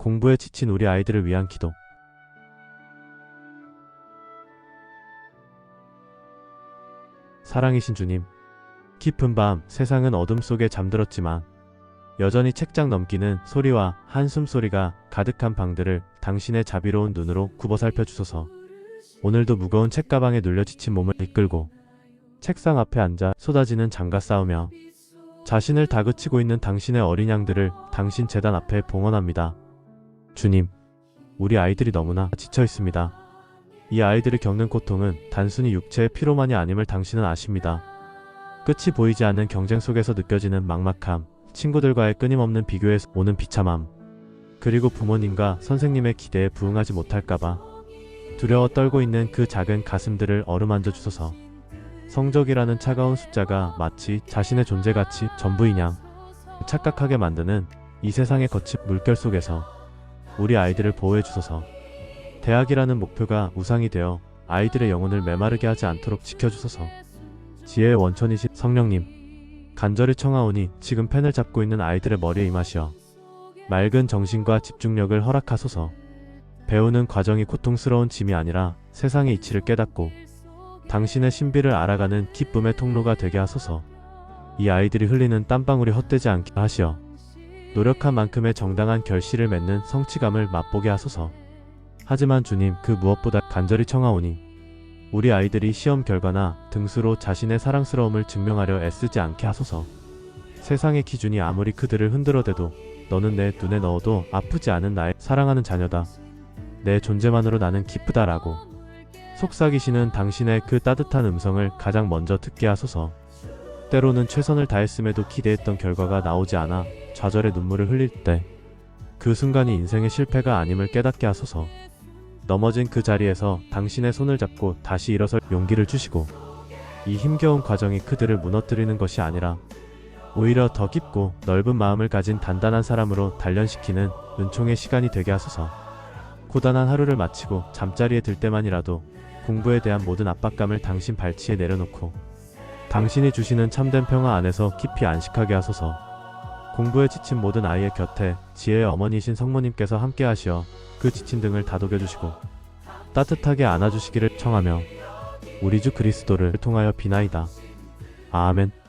공부에 지친 우리 아이들을 위한 기도. 사랑이신 주님, 깊은 밤 세상은 어둠 속에 잠들었지만 여전히 책장 넘기는 소리와 한숨 소리가 가득한 방들을 당신의 자비로운 눈으로 굽어 살펴주소서. 오늘도 무거운 책가방에 눌려 지친 몸을 이끌고 책상 앞에 앉아 쏟아지는 장가 싸우며 자신을 다그치고 있는 당신의 어린 양들을 당신 재단 앞에 봉헌합니다. 주님, 우리 아이들이 너무나 지쳐 있습니다. 이 아이들이 겪는 고통은 단순히 육체의 피로만이 아님을 당신은 아십니다. 끝이 보이지 않는 경쟁 속에서 느껴지는 막막함, 친구들과의 끊임없는 비교에서 오는 비참함, 그리고 부모님과 선생님의 기대에 부응하지 못할까봐 두려워 떨고 있는 그 작은 가슴들을 어루만져 주소서. 성적이라는 차가운 숫자가 마치 자신의 존재가치 전부인 양 착각하게 만드는 이 세상의 거친 물결 속에서 우리 아이들을 보호해 주소서. 대학이라는 목표가 우상이 되어 아이들의 영혼을 메마르게 하지 않도록 지켜주소서. 지혜의 원천이신 성령님, 간절히 청하오니 지금 펜을 잡고 있는 아이들의 머리에 임하시어 맑은 정신과 집중력을 허락하소서. 배우는 과정이 고통스러운 짐이 아니라 세상의 이치를 깨닫고 당신의 신비를 알아가는 기쁨의 통로가 되게 하소서. 이 아이들이 흘리는 땀방울이 헛되지 않게 하시어 노력한 만큼의 정당한 결실을 맺는 성취감을 맛보게 하소서. 하지만 주님 그 무엇보다 간절히 청하오니 우리 아이들이 시험 결과나 등수로 자신의 사랑스러움을 증명하려 애쓰지 않게 하소서. 세상의 기준이 아무리 그들을 흔들어대도 너는 내 눈에 넣어도 아프지 않은 나의 사랑하는 자녀다. 내 존재만으로 나는 기쁘다라고. 속삭이시는 당신의 그 따뜻한 음성을 가장 먼저 듣게 하소서. 때로는 최선을 다했음에도 기대했던 결과가 나오지 않아 좌절의 눈물을 흘릴 때 그 순간이 인생의 실패가 아님을 깨닫게 하소서. 넘어진 그 자리에서 당신의 손을 잡고 다시 일어설 용기를 주시고 이 힘겨운 과정이 그들을 무너뜨리는 것이 아니라 오히려 더 깊고 넓은 마음을 가진 단단한 사람으로 단련시키는 은총의 시간이 되게 하소서. 고단한 하루를 마치고 잠자리에 들 때만이라도 공부에 대한 모든 압박감을 당신 발치에 내려놓고 당신이 주시는 참된 평화 안에서 깊이 안식하게 하소서. 공부에 지친 모든 아이의 곁에 지혜의 어머니이신 성모님께서 함께 하시어 그 지친 등을 다독여 주시고 따뜻하게 안아주시기를 청하며 우리 주 그리스도를 통하여 비나이다. 아멘.